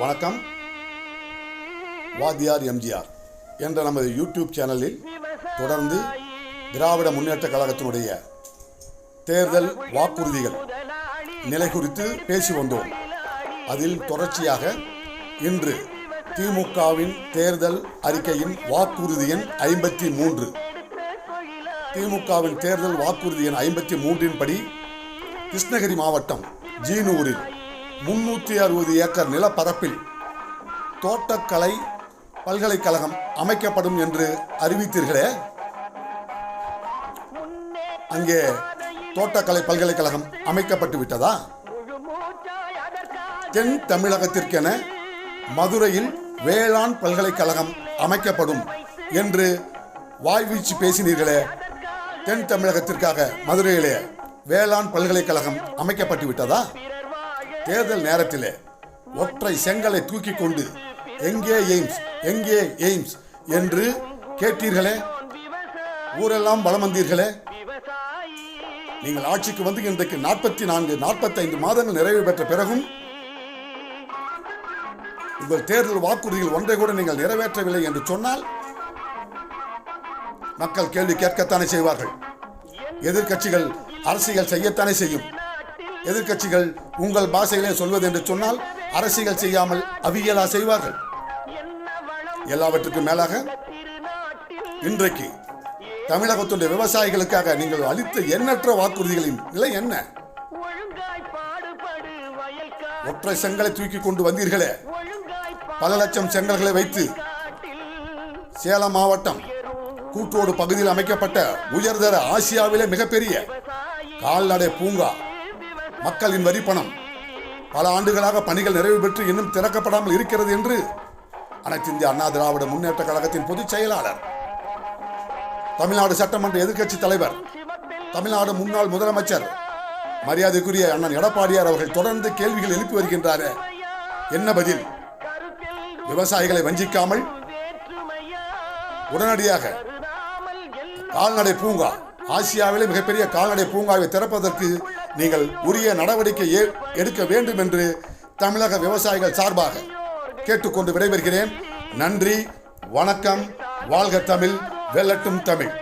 வணக்கம். வாத்தியார் எம்ஜிஆர் என்ற நமது யூடியூப் சேனலில் தொடர்ந்து திராவிட முன்னேற்ற கழகத்தினுடைய தேர்தல் வாக்குறுதிகள் நிலை குறித்து பேசி வந்தோம். அதில் தொடர்ச்சியாக இன்று திமுகவின் தேர்தல் அறிக்கையின் வாக்குறுதி எண் ஐம்பத்தி மூன்று. திமுகவின் தேர்தல் வாக்குறுதி எண் ஐம்பத்தி மூன்றின் படி கிருஷ்ணகிரி மாவட்டம் ஜீனூரில் முன்னூற்றி அறுபது ஏக்கர் நிலப்பரப்பில் தோட்டக்கலை பல்கலைக்கழகம் அமைக்கப்படும் என்று அறிவித்தீர்களே. அங்கே தோட்டக்கலை பல்கலைக்கழகம் அமைக்கப்பட்டு விட்டதா? தென் தமிழகத்திற்கென மதுரையில் வேளாண் பல்கலைக்கழகம் அமைக்கப்படும் என்று வாய்வீச்சு பேசினீர்களே. தென் தமிழகத்திற்காக மதுரையிலே வேளாண் பல்கலைக்கழகம் அமைக்கப்பட்டு விட்டதா? தேர்தல் நேரத்திலே ஒற்றை செங்கலை தூக்கி கொண்டு எங்கே எய்ம்ஸ்? எங்கே எய்ம்ஸ்? என்று கேட்டீர்களே? ஊரெல்லாம் பலம் வந்தீர்களே? நீங்கள் ஆட்சிக்கு வந்து இன்றைக்கு நாற்பத்தி நான்கு நாற்பத்தைந்து மாதங்கள் நிறைவு பெற்ற பிறகும் உங்கள் தேர்தல் வாக்குறுதிகள் ஒன்றை கூட நீங்கள் நிறைவேற்றவில்லை என்று சொன்னால் மக்கள் கேள்வி கேட்கத்தானே செய்வார்கள். எதிர்க்கட்சிகள் அரசியல் செய்யத்தானே செய்யும். எதிர்க்கட்சிகள் உங்கள் பாஷையிலே சொல்வது என்று சொன்னால் அரசியல் செய்யாமல் அவியலா செய்வார்கள். எல்லாவற்றுக்கும் மேலாக இன்றைக்கு தமிழகத்துடைய விவசாயிகளுக்காக நீங்கள் அளித்த எண்ணற்ற வாக்குறுதிகளின் நிலை என்ன? ஒற்றை செங்கலை தூக்கி கொண்டு வந்தீர்களே. பல லட்சம் செங்கல்களை வைத்து சேலம் மாவட்டம் கூட்டோடு பகுதியில் அமைக்கப்பட்ட உயர்தர ஆசியாவிலே மிகப்பெரிய கால்நடை பூங்கா மக்களின் வரி பணம். பல ஆண்டுகளாக பணிகள் நிறைவு பெற்று இன்னும் திறக்கப்படாமல் இருக்கிறது என்று அனைத்து இந்திய அண்ணா திராவிட முன்னேற்ற கழகத்தின் பொதுச் செயலாளர் தமிழ்நாடு சட்டமன்ற எதிர்க்கட்சி தலைவர் தமிழ்நாடு முன்னாள் முதலமைச்சர் மரியாதைக்குரிய அண்ணன் எடப்பாடியார் அவர்கள் தொடர்ந்து கேள்விகள் எழுப்பி வருகின்றாரே. என்ன பதில்? விவசாயிகளை வஞ்சிக்காமல் உடனடியாக கால்நடை பூங்கா ஆசியாவிலே மிகப்பெரிய கால்நடை பூங்காவை திறப்பதற்கு நீங்கள் உரிய நடவடிக்கை எடுக்க வேண்டும் என்று தமிழக விவசாயிகள் சார்பாக கேட்டுக்கொண்டு விடைபெறுகிறேன். நன்றி வணக்கம் வாழ்க தமிழ் வெல்லட்டும் தமிழ்.